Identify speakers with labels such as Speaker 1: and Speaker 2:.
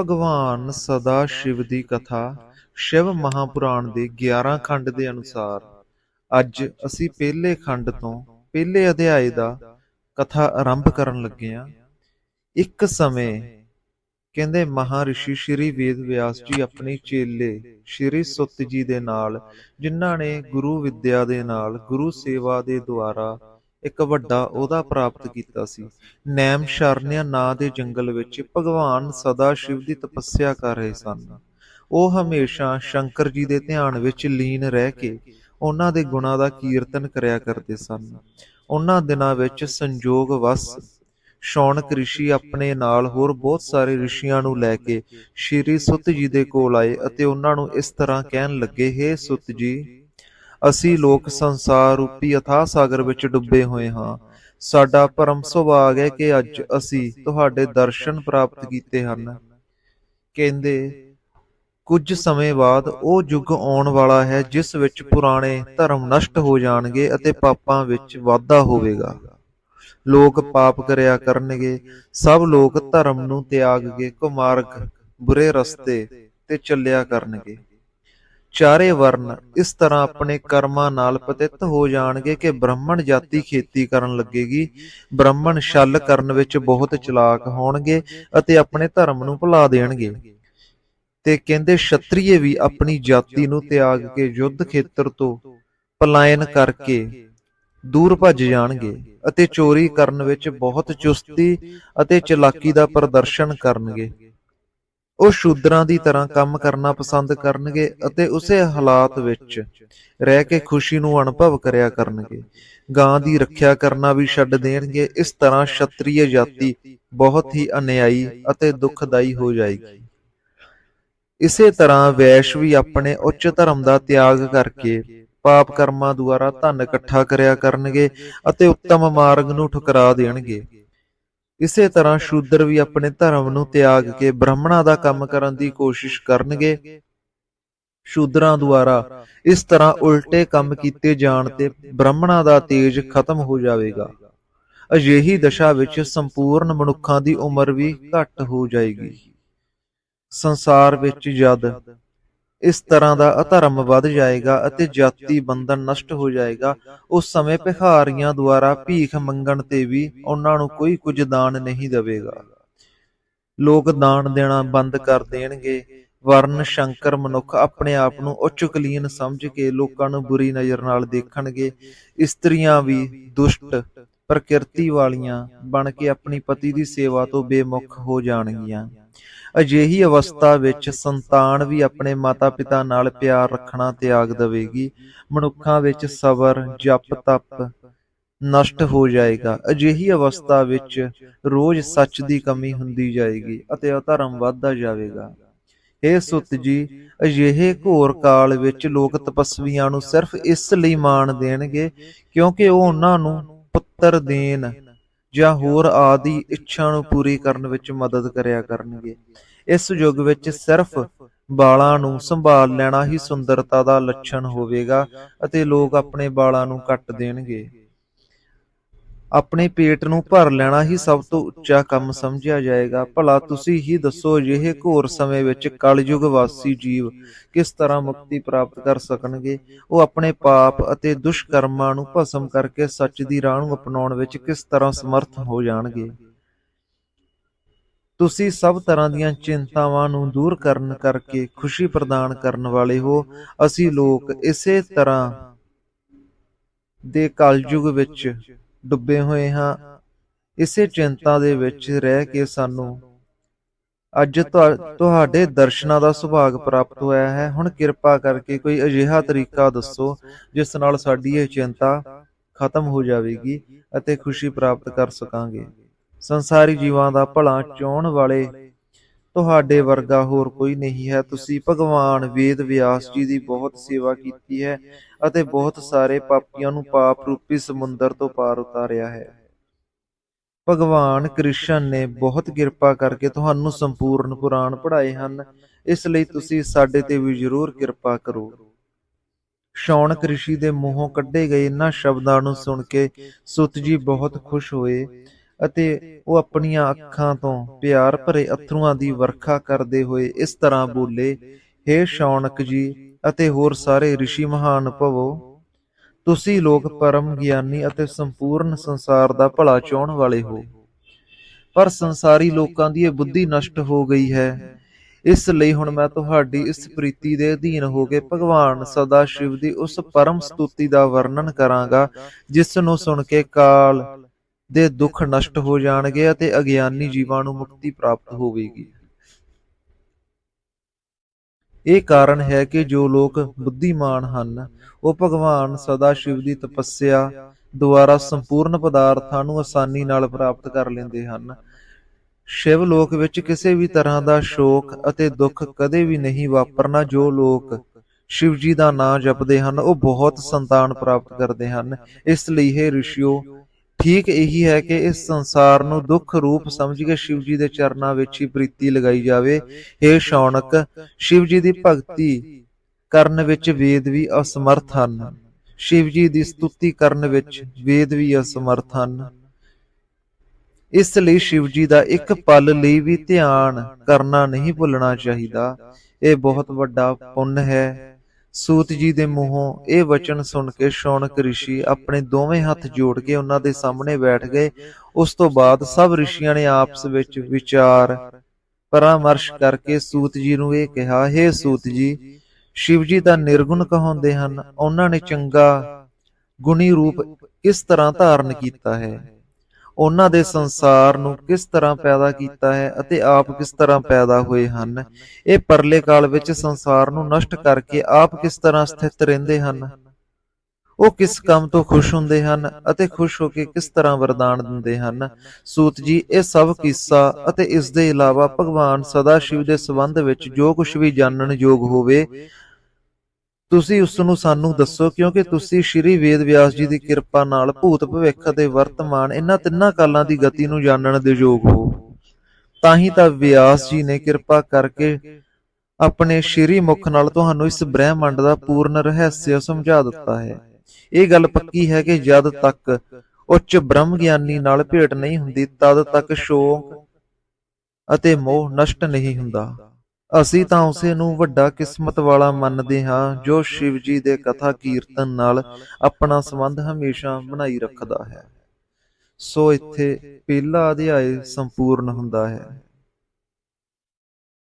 Speaker 1: ਭਗਵਾਨ ਸਦਾ ਸ਼ਿਵ ਦੀ ਕਥਾ ਸ਼ਿਵ ਮਹਾਪੁਰਾਣ ਦੇ 11 ਖੰਡ ਦੇ ਅਨੁਸਾਰ। ਅੱਜ ਅਸੀਂ ਪਹਿਲੇ ਖੰਡ ਤੋਂ ਪਹਿਲੇ ਅਧਿਆਏ ਦਾ ਕਥਾ ਆਰੰਭ ਕਰਨ ਲੱਗੇ ਹਾਂ। ਇੱਕ ਸਮੇਂ ਕਹਿੰਦੇ ਮਹਾਰਿਸ਼ੀ ਸ਼੍ਰੀ ਵੇਦ ਵਿਆਸ ਜੀ ਆਪਣੀ ਚੇਲੇ ਸ਼੍ਰੀ ਸੁੱਤ ਜੀ ਦੇ ਨਾਲ, ਜਿਨ੍ਹਾਂ ਨੇ ਗੁਰੂ ਵਿਦਿਆ ਦੇ ਨਾਲ, ਗੁਰੂ ਸੇਵਾ ਦੇ ਦੁਆਰਾ ਇੱਕ ਵੱਡਾ ਉਹਦਾ ਪ੍ਰਾਪਤ ਕੀਤਾ ਸੀ। ਨੈਮ ਸ਼ਰਨਿਆ ਨਾਂ ਦੇ ਜੰਗਲ ਵਿੱਚ ਭਗਵਾਨ ਸਦਾ ਸ਼ਿਵ ਦੀ ਤਪੱਸਿਆ ਕਰ ਰਹੇ ਸਨ। ਉਹ ਹਮੇਸ਼ਾ ਸ਼ੰਕਰ ਜੀ ਦੇ ਧਿਆਨ ਵਿੱਚ ਲੀਨ ਰਹਿ ਕੇ ਉਹਨਾਂ ਦੇ ਗੁਣਾਂ ਦਾ ਕੀਰਤਨ ਕਰਿਆ ਕਰਦੇ ਸਨ। ਉਹਨਾਂ ਦਿਨਾਂ ਵਿੱਚ ਸੰਜੋਗ ਵਸ, ਸ਼ੌਨਕ ਰਿਸ਼ੀ ਆਪਣੇ ਨਾਲ ਹੋਰ ਬਹੁਤ ਸਾਰੇ ਰਿਸ਼ੀਆਂ ਨੂੰ ਲੈ ਕੇ ਸ਼੍ਰੀ ਸੁੱਤ ਜੀ ਦੇ ਕੋਲ ਆਏ ਅਤੇ ਉਹਨਾਂ ਨੂੰ ਇਸ ਤਰ੍ਹਾਂ ਕਹਿਣ ਲੱਗੇ, ਹੇ ਸੁੱਤ ਜੀ ਅਸੀਂ ਲੋਕ ਸੰਸਾਰ ਰੂਪੀ ਅਥਾਹ ਸਾਗਰ ਵਿੱਚ ਡੁੱਬੇ ਹੋਏ ਹਾਂ। ਸਾਡਾ ਪਰਮ ਸੁਭਾਗ ਹੈ ਕਿ ਅੱਜ ਅਸੀਂ ਤੁਹਾਡੇ ਦਰਸ਼ਨ ਪ੍ਰਾਪਤ ਕੀਤੇ ਹਨ। ਕਹਿੰਦੇ, ਕੁਝ ਸਮੇਂ ਬਾਅਦ ਉਹ ਯੁੱਗ ਆਉਣ ਵਾਲਾ ਹੈ ਜਿਸ ਵਿੱਚ ਪੁਰਾਣੇ ਧਰਮ ਨਸ਼ਟ ਹੋ ਜਾਣਗੇ ਅਤੇ ਪਾਪਾਂ ਵਿੱਚ ਵਾਧਾ ਹੋਵੇਗਾ। ਲੋਕ ਪਾਪ ਕਰਿਆ ਕਰਨਗੇ, ਸਭ ਲੋਕ ਧਰਮ ਨੂੰ ਤਿਆਗ ਕੇ ਕੁਮਾਰਗ ਬੁਰੇ ਰਸਤੇ ਤੇ ਚੱਲਿਆ ਕਰਨਗੇ। ਚਾਰੇ ਵਰਨ ਇਸ ਤਰ੍ਹਾਂ ਆਪਣੇ ਕਰਮਾਂ ਨਾਲ ਪਤਿਤ ਹੋ ਜਾਣਗੇ ਕਿ ਬ੍ਰਾਹਮਣ ਜਾਤੀ ਖੇਤੀ ਕਰਨ ਲੱਗੇਗੀ। ਬ੍ਰਾਹਮਣ ਛਲ ਕਰਨ ਵਿੱਚ ਬਹੁਤ ਚਲਾਕ ਹੋਣਗੇ ਅਤੇ ਆਪਣੇ ਧਰਮ ਨੂੰ ਭੁਲਾ ਦੇਣਗੇ। ਤੇ ਕਹਿੰਦੇ ਛਤਰੀਏ ਵੀ ਆਪਣੀ ਜਾਤੀ ਨੂੰ ਤਿਆਗ ਕੇ ਯੁੱਧ ਖੇਤਰ ਤੋਂ ਪਲਾਇਨ ਕਰਕੇ ਦੂਰ ਭੱਜ ਜਾਣਗੇ ਅਤੇ ਚੋਰੀ ਕਰਨ ਵਿੱਚ ਬਹੁਤ ਚੁਸਤੀ ਅਤੇ ਚਲਾਕੀ ਦਾ ਪ੍ਰਦਰਸ਼ਨ ਕਰਨਗੇ। ਉਹ ਸ਼ੂਦਰਾਂ ਦੀ ਤਰ੍ਹਾਂ ਕੰਮ ਕਰਨਾ ਪਸੰਦ ਕਰਨਗੇ ਅਤੇ ਉਸੇ ਹਾਲਾਤ ਵਿੱਚ ਰਹਿ ਕੇ ਖੁਸ਼ੀ ਨੂੰ ਅਨੁਭਵ ਕਰਿਆ ਕਰਨਗੇ। ਗਾਂ ਦੀ ਰੱਖਿਆ ਕਰਨਾ ਵੀ ਛੱਡ ਦੇਣਗੇ। ਇਸ ਤਰ੍ਹਾਂ ਛਤਰੀਏ ਜਾਤੀ ਬਹੁਤ ਹੀ ਅਨਿਆਈ ਅਤੇ ਦੁਖਦਾਈ ਹੋ ਜਾਏਗੀ। ਇਸੇ ਤਰ੍ਹਾਂ ਵੈਸ਼ ਵੀ ਆਪਣੇ ਉੱਚ ਧਰਮ ਦਾ ਤਿਆਗ ਕਰਕੇ ਪਾਪ ਕਰਮਾਂ ਦੁਆਰਾ ਧਨ ਇਕੱਠਾ ਕਰਿਆ ਕਰਨਗੇ ਅਤੇ ਉੱਤਮ ਮਾਰਗ ਨੂੰ ਠੁਕਰਾ ਦੇਣਗੇ। ਇਸੇ ਤਰ੍ਹਾਂ ਸ਼ੂਦਰ ਵੀ ਆਪਣੇ ਧਰਮ ਨੂੰ ਤਿਆਗ ਕੇ ਬ੍ਰਾਹਮਣਾਂ ਦਾ ਕੰਮ ਕਰਨ ਦੀ ਕੋਸ਼ਿਸ਼ ਕਰਨਗੇ। ਸ਼ੂਦਰਾਂ ਦੁਆਰਾ ਇਸ ਤਰ੍ਹਾਂ ਉਲਟੇ ਕੰਮ ਕੀਤੇ ਜਾਣ ਤੇ ਬ੍ਰਾਹਮਣਾਂ ਦਾ ਤੇਜ ਖਤਮ ਹੋ ਜਾਵੇਗਾ। ਅਜਿਹੀ ਦਸ਼ਾ ਵਿੱਚ ਸੰਪੂਰਨ ਮਨੁੱਖਾਂ ਦੀ ਉਮਰ ਵੀ ਘੱਟ ਹੋ ਜਾਏਗੀ। ਸੰਸਾਰ ਵਿੱਚ ਜਦ ਇਸ ਤਰ੍ਹਾਂ ਦਾ ਅਧਰਮ ਵੱਧ ਜਾਏਗਾ ਅਤੇ ਜਾਤੀ ਬੰਧਨ ਨਸ਼ਟ ਹੋ ਜਾਏਗਾ। ਉਸ ਸਮੇਂ ਭਿਖਾਰੀਆਂ ਦੁਆਰਾ ਭੀਖ ਮੰਗਣ ਤੇ ਵੀ ਉਹਨਾਂ ਨੂੰ ਕੋਈ ਕੁਝ ਦਾਨ ਨਹੀਂ ਦੇਵੇਗਾ। ਲੋਕ ਦਾਨ ਦੇਣਾ ਬੰਦ ਕਰ ਦੇਣਗੇ। ਵਰਨ ਸ਼ੰਕਰ ਮਨੁੱਖ ਆਪਣੇ ਆਪ ਨੂੰ ਉੱਚ ਕਲੀਨ ਸਮਝ ਕੇ ਲੋਕਾਂ ਨੂੰ ਬੁਰੀ ਨਜ਼ਰ ਨਾਲ ਦੇਖਣਗੇ। ਇਸਤਰੀਆਂ ਵੀ ਦੁਸ਼ਟ ਪ੍ਰਕਿਰਤੀ ਵਾਲੀਆਂ ਬਣ ਕੇ ਆਪਣੀ ਪਤੀ ਦੀ ਸੇਵਾ ਤੋਂ ਬੇਮੁਖ ਹੋ ਜਾਣਗੀਆਂ। ਅਜਿਹੀ ਅਵਸਥਾ ਵਿੱਚ ਸੰਤਾਨ ਵੀ ਆਪਣੇ ਮਾਤਾ-ਪਿਤਾ ਨਾਲ ਪਿਆਰ ਰੱਖਣਾ ਤਿਆਗ ਦੇਵੇਗੀ। ਮਨੁੱਖਾਂ ਵਿੱਚ ਸਬਰ, ਜਪ, ਤਪ ਨਸ਼ਟ ਹੋ ਜਾਏਗਾ। ਅਜਿਹੀ ਅਵਸਥਾ ਵਿੱਚ ਰੋਜ਼ ਸੱਚ ਦੀ ਕਮੀ ਹੁੰਦੀ ਜਾਏਗੀ ਅਤੇ ਅਧਰਮ ਵੱਧਦਾ ਜਾਵੇਗਾ। ਇਹ ਸੁੱਤ ਜੀ, ਅਜਿਹੇ ਘੋਰ ਕਾਲ ਵਿੱਚ ਲੋਕ ਤਪਸਵੀਆਂ ਨੂੰ ਸਿਰਫ ਇਸ ਲਈ ਮਾਣ ਦੇਣਗੇ ਕਿਉਂਕਿ ਉਹ ਉਹਨਾਂ ਨੂੰ ਪੁੱਤਰ ਦੇਣ ਜਾਂ ਹੋਰ ਆਦਿ ਇੱਛਾ ਨੂੰ ਪੂਰੀ ਕਰਨ ਵਿੱਚ ਮਦਦ ਕਰਿਆ ਕਰਨਗੇ। ਇਸ ਯੁੱਗ ਵਿੱਚ ਸਿਰਫ ਬਾਲਾਂ ਨੂੰ ਸੰਭਾਲ ਲੈਣਾ ਹੀ ਸੁੰਦਰਤਾ ਦਾ ਲੱਛਣ ਹੋਵੇਗਾ ਅਤੇ ਲੋਕ ਆਪਣੇ ਬਾਲਾਂ ਨੂੰ ਕੱਟ ਦੇਣਗੇ। ਆਪਣੇ ਪੇਟ ਨੂੰ ਭਰ ਲੈਣਾ ਹੀ ਸਭ ਤੋਂ ਉੱਚਾ ਕੰਮ ਸਮਝਿਆ ਜਾਏਗਾ। ਭਲਾ ਤੁਸੀਂ ਹੀ ਦੱਸੋ, ਅਜਿਹੇ ਘੋਰ ਸਮੇਂ ਵਿੱਚ ਕਲਯੁਗ ਵਾਸੀ ਜੀਵ ਕਿਸ ਤਰ੍ਹਾਂ ਮੁਕਤੀ ਪ੍ਰਾਪਤ ਕਰ ਸਕਣਗੇ? ਉਹ ਆਪਣੇ ਪਾਪ ਅਤੇ ਦੁਸ਼ਕਰਮਾਂ ਨੂੰ ਭਸਮ ਕਰਕੇ ਸੱਚ ਦੀ ਰਾਹ ਨੂੰ ਅਪਣਾਉਣ ਵਿੱਚ ਕਿਸ ਤਰ੍ਹਾਂ ਸਮਰਥ ਹੋ ਜਾਣਗੇ? ਤੁਸੀਂ ਸਭ ਤਰ੍ਹਾਂ ਦੀਆਂ ਚਿੰਤਾਵਾਂ ਨੂੰ ਦੂਰ ਕਰਨ ਕਰਕੇ ਖੁਸ਼ੀ ਪ੍ਰਦਾਨ ਕਰਨ ਵਾਲੇ ਹੋ। ਅਸੀਂ ਲੋਕ ਇਸੇ ਤਰ੍ਹਾਂ ਦੇ ਕਲਯੁਗ ਵਿੱਚ ਡੁੱਬੇ ਹੋਏ ਹਾਂ। ਇਸੇ ਚਿੰਤਾ ਦੇ ਵਿੱਚ ਰਹਿ ਕੇ ਸਾਨੂੰ ਅੱਜ ਤੁਹਾਡੇ ਦਰਸ਼ਨਾਂ ਦਾ ਸੁਭਾਗ ਪ੍ਰਾਪਤ ਹੋਇਆ ਹੈ। ਹੁਣ ਕਿਰਪਾ ਕਰਕੇ ਕੋਈ ਅਜਿਹਾ ਤਰੀਕਾ ਦੱਸੋ, ਜਿਸ ਨਾਲ ਸਾਡੀ ਇਹ ਚਿੰਤਾ ਖਤਮ ਹੋ ਜਾਵੇਗੀ ਅਤੇ ਖੁਸ਼ੀ ਪ੍ਰਾਪਤ ਕਰ ਸਕਾਂਗੇ। ਸੰਸਾਰੀ ਜੀਵਾਂ ਦਾ ਭਲਾ ਚਾਹਣ ਵਾਲੇ ਤੁਹਾਡੇ ਵਰਗਾ ਹੋਰ ਕੋਈ ਨਹੀਂ ਹੈ। ਤੁਸੀਂ ਭਗਵਾਨ ਵੇਦ ਵਿਆਸ ਜੀ ਦੀ ਬਹੁਤ ਸੇਵਾ ਕੀਤੀ ਹੈ ਅਤੇ ਬਹੁਤ ਸਾਰੇ ਪਾਪੀਆਂ ਨੂੰ ਪਾਪ ਰੂਪੀ ਸਮੁੰਦਰ ਤੋਂ ਪਾਰ ਉਤਾਰਿਆ ਹੈ। ਭਗਵਾਨ ਕ੍ਰਿਸ਼ਨ ਨੇ ਬਹੁਤ ਕਿਰਪਾ ਕਰਕੇ ਤੁਹਾਨੂੰ ਸੰਪੂਰਨ ਪੁਰਾਣ ਪੜ੍ਹਾਏ ਹਨ। ਇਸ ਲਈ ਤੁਸੀਂ ਸਾਡੇ ਤੇ ਵੀ ਜ਼ਰੂਰ ਕਿਰਪਾ ਕਰੋ। ਸ਼ੌਣਕ ਰਿਸ਼ੀ ਦੇ ਮੂੰਹੋਂ ਕੱਢੇ ਗਏ ਇਹਨਾਂ ਸ਼ਬਦਾਂ ਨੂੰ ਸੁਣ ਕੇ ਸੁਤ ਜੀ ਬਹੁਤ ਖੁਸ਼ ਹੋਏ। ਅਤੇ ਉਹ ਆਪਣੀਆਂ ਅੱਖਾਂ ਤੋਂ ਪਿਆਰ ਭਰੇ ਅਥਰੂਆਂ ਦੀ ਵਰਖਾ ਕਰਦੇ ਹੋਏ ਇਸ ਤਰ੍ਹਾਂ ਬੋਲੇ, ਹੇ ਸ਼ੌਨਕ ਜੀ ਅਤੇ ਹੋਰ ਸਾਰੇ ઋષਿ ਮਹਾਨ ਭਵੋ, ਤੁਸੀਂ ਲੋਕ ਪਰਮ ਗਿਆਨੀ ਅਤੇ ਸੰਪੂਰਨ ਸੰਸਾਰ ਦਾ ਭਲਾ ਚਾਹਣ ਵਾਲੇ ਹੋ। ਪਰ ਸੰਸਾਰੀ ਲੋਕਾਂ ਦੀ ਇਹ ਬੁੱਧੀ ਨਸ਼ਟ ਹੋ ਗਈ ਹੈ। ਇਸ ਲਈ ਹੁਣ ਮੈਂ ਤੁਹਾਡੀ ਇਸ ਪ੍ਰੀਤੀ ਦੇ ਅਧੀਨ ਹੋ ਕੇ ਭਗਵਾਨ ਸਦਾ ਸ਼ਿਵ ਦੀ ਉਸ ਪਰਮ ਸਤੁਤੀ ਦਾ ਵਰਣਨ ਕਰਾਂਗਾ, ਜਿਸ ਨੂੰ ਸੁਣ ਕੇ ਕਾਲ ਦੇ ਦੁੱਖ ਨਸ਼ਟ ਹੋ ਜਾਣਗੇ ਅਤੇ ਅਗਿਆਨੀ ਜੀਵਾਂ ਨੂੰ ਮੁਕਤੀ ਪ੍ਰਾਪਤ ਹੋਵੇਗੀ। ਇਹ ਕਾਰਨ ਹੈ ਕਿ ਜੋ ਲੋਕ ਬੁੱਧੀਮਾਨ ਹਨ, ਉਹ ਭਗਵਾਨ ਸਦਾ ਸ਼ਿਵ ਦੀ ਤਪੱਸਿਆ ਦੁਆਰਾ ਸੰਪੂਰਨ ਪਦਾਰਥਾਂ ਨੂੰ ਆਸਾਨੀ ਨਾਲ ਪ੍ਰਾਪਤ ਕਰ ਲੈਂਦੇ ਹਨ। ਸ਼ਿਵ ਲੋਕ ਵਿੱਚ ਕਿਸੇ ਵੀ ਤਰ੍ਹਾਂ ਦਾ ਸ਼ੋਕ ਅਤੇ ਦੁੱਖ ਕਦੇ ਵੀ ਨਹੀਂ ਵਾਪਰਨਾ, ਜੋ ਲੋਕ ਸ਼ਿਵ ਜੀ ਦਾ ਨਾਮ ਜਪਦੇ ਹਨ, ਉਹ ਬਹੁਤ ਸੰਤਾਨ ਪ੍ਰਾਪਤ ਕਰਦੇ ਹਨ। ਇਸ ਲਈ, ਹੈ ਰਿਸ਼ਿਓ ਠੀਕ ਇਹੀ ਹੈ ਕਿ ਇਸ ਸੰਸਾਰ ਨੂੰ ਦੁੱਖ ਰੂਪ ਸਮਝ ਕੇ ਸ਼ਿਵ ਜੀ ਦੇ ਚਰਨਾਂ ਵਿੱਚ ਹੀ ਪ੍ਰੀਤੀ ਲਗਾਈ ਜਾਵੇ। ਇਹ ਸ਼ੌਨਕ, ਸ਼ਿਵ ਜੀ ਦੀ ਭਗਤੀ ਕਰਨ ਵਿੱਚ ਵੇਦ ਵੀ ਅਸਮਰਥ ਹਨ। ਸ਼ਿਵ ਜੀ ਦੀ ਸਤੁਤੀ ਕਰਨ ਵਿੱਚ ਵੇਦ ਵੀ ਅਸਮਰਥ ਹਨ। ਇਸ ਲਈ ਸ਼ਿਵ ਜੀ ਦਾ ਇੱਕ ਪਲ ਲਈ ਵੀ ਧਿਆਨ ਕਰਨਾ ਨਹੀਂ ਭੁੱਲਣਾ ਚਾਹੀਦਾ। ਇਹ ਬਹੁਤ ਵੱਡਾ ਪੁੰਨ ਹੈ। ਸੂਤ ਜੀ ਦੇ ਮੂੰਹੋਂ ਇਹ ਵਚਨ ਸੁਣ ਕੇ ਸ਼ੌਨਕ ਰਿਸ਼ੀ ਆਪਣੇ ਦੋਵੇਂ ਹੱਥ ਜੋੜ ਕੇ ਉਹਨਾਂ ਦੇ ਸਾਹਮਣੇ ਬੈਠ ਗਏ। ਉਸ ਤੋਂ ਬਾਅਦ ਸਭ ਰਿਸ਼ੀਆਂ ਨੇ ਆਪਸ ਵਿੱਚ ਵਿਚਾਰ ਪਰਾਮਰਸ਼ ਕਰਕੇ ਸੂਤ ਜੀ ਨੂੰ ਇਹ ਕਿਹਾ हे ਸੂਤ ਜੀ, ਸ਼ਿਵ ਜੀ ਦਾ ਨਿਰਗੁਣ ਕਹਾਉਂਦੇ ਹਨ, ਉਹਨਾਂ ਨੇ ਚੰਗਾ ਗੁਣੀ ਰੂਪ ਕਿਸ ਤਰ੍ਹਾਂ ਧਾਰਨ ਕੀਤਾ ਹੈ। ਉਹਨਾਂ ਦੇ ਸੰਸਾਰ ਨੂੰ ਕਿਸ ਤਰ੍ਹਾਂ ਪੈਦਾ ਕੀਤਾ ਹੈ ਅਤੇ ਆਪ ਕਿਸ ਤਰ੍ਹਾਂ ਪੈਦਾ ਹੋਏ ਹਨ? ਇਹ ਪਰਲੇ ਕਾਲ ਵਿੱਚ ਸੰਸਾਰ ਨੂੰ ਨਸ਼ਟ ਕਰਕੇ ਆਪ ਕਿਸ ਤਰ੍ਹਾਂ ਸਥਿਤ ਰਹਿੰਦੇ ਹਨ? ਉਹ ਕਿਸ ਕੰਮ ਤੋਂ ਖੁਸ਼ ਹੁੰਦੇ ਹਨ ਅਤੇ ਖੁਸ਼ ਹੋ ਕੇ ਕਿਸ ਤਰ੍ਹਾਂ ਵਰਦਾਨ ਦਿੰਦੇ ਹਨ? ਸੂਤ ਜੀ, ਇਹ ਸਭ ਕਿੱਸਾ ਅਤੇ ਇਸ ਦੇ ਇਲਾਵਾ ਭਗਵਾਨ ਸਦਾ ਸ਼ਿਵ ਦੇ ਸੰਬੰਧ ਵਿੱਚ ਜੋ ਕੁਝ ਵੀ ਜਾਣਨ ਯੋਗ ਹੋਵੇ ਤੁਸੀਂ ਉਸ ਨੂੰ ਸਾਨੂੰ ਦੱਸੋ, ਕਿਉਂਕਿ ਤੁਸੀਂ ਸ਼੍ਰੀ ਵੇਦ ਵਿਆਸ ਜੀ ਦੀ ਕਿਰਪਾ ਨਾਲ ਭੂਤ ਭਵਿੱਖ ਅਤੇ ਵਰਤਮਾਨ ਇਹਨਾਂ ਤਿੰਨਾਂ ਕਾਲਾਂ ਦੀ ਗਤੀ ਨੂੰ ਜਾਣਨ ਦੇ ਯੋਗ ਹੋ। ਤਾਂ ਹੀ ਤਾਂ ਵਿਆਸ ਜੀ ਨੇ ਕਿਰਪਾ ਕਰਕੇ ਆਪਣੇ ਸ਼੍ਰੀ ਮੁਖ ਨਾਲ ਤੁਹਾਨੂੰ ਇਸ ਬ੍ਰਹਿਮੰਡ ਦਾ ਪੂਰਨ ਰਹੱਸ ਸਮਝਾ ਦਿੱਤਾ ਹੈ। ਇਹ ਗੱਲ ਪੱਕੀ ਹੈ ਕਿ ਜਦ ਤੱਕ ਉੱਚ ਬ੍ਰਹਮ ਗਿਆਨੀ ਨਾਲ ਭੇਟ ਨਹੀਂ ਹੁੰਦੀ, ਤਦ ਤੱਕ ਸ਼ੋਕ ਅਤੇ ਮੋਹ ਨਸ਼ਟ ਨਹੀਂ ਹੁੰਦਾ। ਅਸੀਂ ਤਾਂ ਉਸੇ ਨੂੰ ਵੱਡਾ ਕਿਸਮਤ ਵਾਲਾ ਮੰਨਦੇ ਹਾਂ, ਜੋ ਸ਼ਿਵ ਜੀ ਦੇ ਕਥਾ ਕੀਰਤਨ ਨਾਲ ਆਪਣਾ ਸੰਬੰਧ ਹਮੇਸ਼ਾ ਬਣਾਈ ਰੱਖਦਾ ਹੈ। ਸੋ ਇੱਥੇ ਪਹਿਲਾ ਅਧਿਆਇ ਸੰਪੂਰਨ ਹੁੰਦਾ ਹੈ।